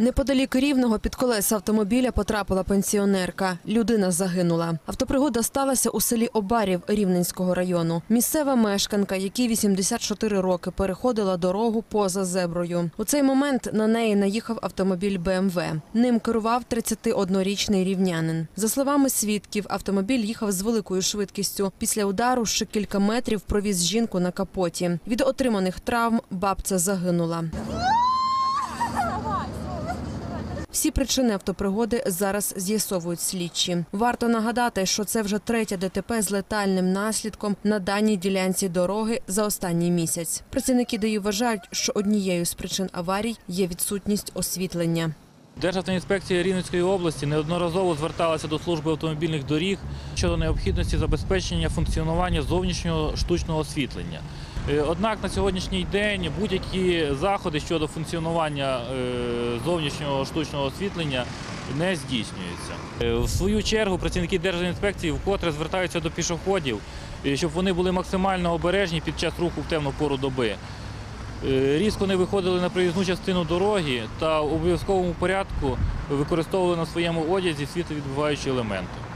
Неподалік рівного під колеса автомобіля потрапила пенсіонерка. Людина загинула. Автопригода сталася у селі Обарів Рівненського району. Місцева мешканка, якій 84 роки, переходила дорогу поза зеброю. У цей момент на неї наїхав автомобіль БМВ. Ним керував 31-річний рівнянин. За словами свідків, автомобіль їхав з великою швидкістю. Після удару ще кілька метрів провіз жінку на капоті. Від отриманих травм бабця загинула. Всі причини автопригоди зараз з'ясовують слідчі. Варто нагадати, що це вже третє ДТП з летальним наслідком на даній ділянці дороги за останній місяць. Працівники ДАІ вважають, що однією з причин аварій є відсутність освітлення. Державтоінспекція Рівненської області неодноразово зверталася до служби автомобільних доріг щодо необхідності забезпечення функціонування зовнішнього штучного освітлення. Е, Однак на сьогоднішній день будь-які заходи щодо функціонування е, зовнішнього штучного освітлення не здійснюються. Е, В свою чергу працівники Держінспекції вкотре звертаються до пішоходів, щоб вони були максимально обережні під час руху в темну пору доби. Різко не виходили на проїзну частину дороги та в обов'язковому порядку використовували на своєму одязі світловідбиваючі елементи.